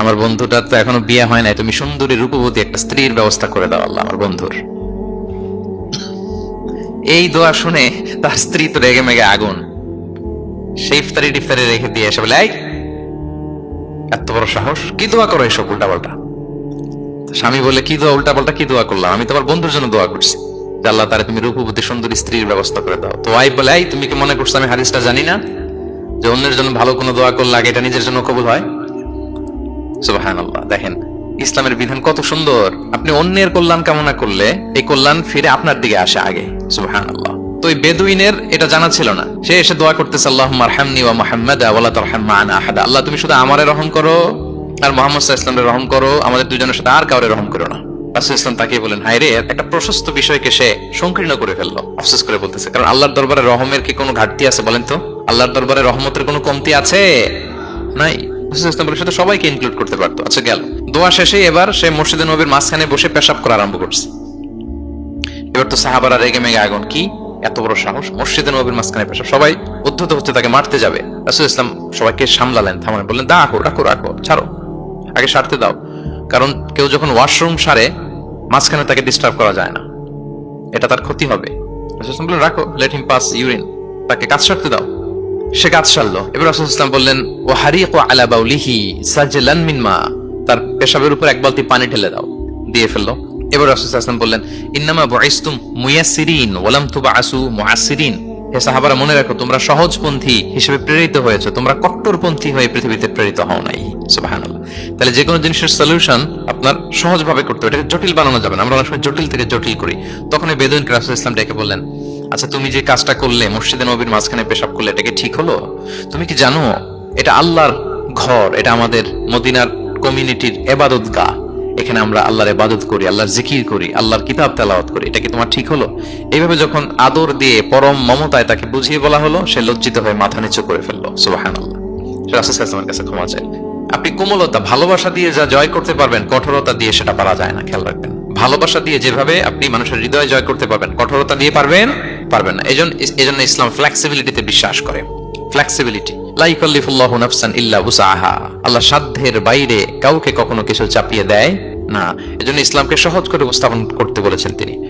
আমার বন্ধুটার তো এখনও বিয়ে হয় নাই, তুমি সুন্দরী, রূপবতী একটা স্ত্রীর ব্যবস্থা করে দাও আল্লাহ আমার বন্ধুর। এই দোয়া শুনে তার স্ত্রী তো রেগে মেগে আগুন। সেই ইফতারি টিফতারি রেখে দিয়ে এসে বলে এত বড় সাহস, কি দোয়া করো এসব উল্টা পাল্টা স্বামী বলে কি দোয়া উল্টা পাল্টা কি দোয়া করলাম? আমি তোমার বন্ধুর জন্য দোয়া করছি। আল্লাহ তারা তুমি রূপবতী, সুন্দরী স্ত্রীর ব্যবস্থা করে দাও। তো ওয়াইফ বলে, এই, তুমি কি মনে করছ আমি হাদিসটা জানি না? যে অন্যের জন্য ভালো কোনো দোয়া করলে আগে এটা নিজের জন্য কবুল হয়? সুবাহান দেখেন, ইসলামের বিধান কত সুন্দর। আপনি অন্যের কল্যাণ কামনা করলে এই কল্যাণ ফিরে আপনার দিকে আসে আগে সুবাহান তো ওই বেদুইনের এটা জানা ছিল না। সে এসে দোয়া করতেছে আল্লাহ মারহামনি আল্লাহ, তুমি শুধু আমারে রহম করো আর মোহাম্মদ ওয়াসাল্লামের রহম করো। আমাদের দুজনের সাথে আর কাউরে রহম করো না। ইসলাম তাকে বলেন একটা প্রশস্ত সে সংকীর্ণ করে ফেলল। করে বলতেছে, কারণ আল্লাহর দরবারে রহমের কি কোনো ঘাটতি আছে বলেন তো? আল্লাহর দরবারে রহমতের কোনো কমতি আছে? নাই? রাসূল ইসলাম বলে, সে তো সবাইকে ইনক্লুড করতে পারতো। আচ্ছা গেল। দোয়া শেষে এবার সে নবীর মাঝখানে বসে পেশাব করা আরম্ভ করছে। এবার তো সাহাবারা রেগে মেগে আগুন কি? এত বড় সাহস। নবীর মাঝখানে পেশাব। সবাই উদ্ধত হচ্ছে তাকে মারতে যাবে। রাসূল ইসলাম সবাইকে সামলালেন থামালেন বললেন দা রাখো রাখো রাখো ছাড়ো। আগে সারতে দাও। কারণ কেউ যখন ওয়াশরুম সারে মাঝখানে তাকে ডিস্টার্ব করা যায় না। এটা তার ক্ষতি হবে। রাসূল ইসলাম বললেন রাখো লেট হিম পাস ইউরিন তাকে কাজ সারতে দাও। সে কাজ সারলো। এবার রাসূল ইসলাম বললেন ও হারিক আলা বাউলিহি সাজলান তার পেশাবের উপর এক বালতি পানি ঢেলে দাও, দিয়ে ফেলল। এবার রাসূল ইসলাম বললেন, ইন্নামা বুইসতুম মুয়াসসিরিন ওয়ালাম তুবআসু মুআসসিরিন। হে সাহাবারা, মনে রাখো, তোমরা সহজপন্থী হিসেবে প্রেরিত হয়েছে, তোমরা কট্টরপন্থী হয়ে পৃথিবীতে প্রেরিত হও নাই। তাহলে যে কোনো জিনিসের সলিউশন আপনার সহজভাবে করতে হবে, এটাকে জটিল বানানো যাবে না। আমরা অনেক সময় জটিল থেকে জটিল করি। তখন এই বেদুইন ইসলাম ডেকে বললেন আচ্ছা তুমি যে কাজটা করলে, মসজিদে নবীর মাঝখানে পেশাব করলে, এটা কি ঠিক হলো? তুমি কি জানো, এটা আল্লাহর ঘর, এটা আমাদের মদিনার কমিউনিটির এবাদত গা এখানে আমরা আল্লাহর এবাদত করি, আল্লাহর জিকির করি, আল্লাহর কিতাব তেলাওয়াত করি। এটা কি তোমার ঠিক হলো? এইভাবে যখন আদর দিয়ে পরম মমতায় তাকে বুঝিয়ে বলা হলো, সে লজ্জিত হয়ে মাথা নিচু করে ফেলল। সুবাহান আল্লাহ কাছে ক্ষমা চাই। আপনি কোমলতা, ভালোবাসা দিয়ে যা জয় করতে পারবেন, কঠোরতা দিয়ে সেটা পারা যায় না, খেয়াল রাখবেন। ভালোবাসা দিয়ে যেভাবে আপনি মানুষের হৃদয় জয় করতে পারবেন, কঠোরতা দিয়ে পারবেন পারবেন না। এজন্য এজন্য ইসলাম ফ্লেক্সিবিলিটিতে বিশ্বাস করে। ফ্লেক্সিবিলিটি লাইকাল্লিফুল্লাহু নাফসান ইল্লা হুসাহা। আল্লাহ সাধ্যের বাইরে কাউকে কখনো কিছু চাপিয়ে দেয় না। এজন্য ইসলামকে সহজ করে উপস্থাপন করতে বলেছেন তিনি।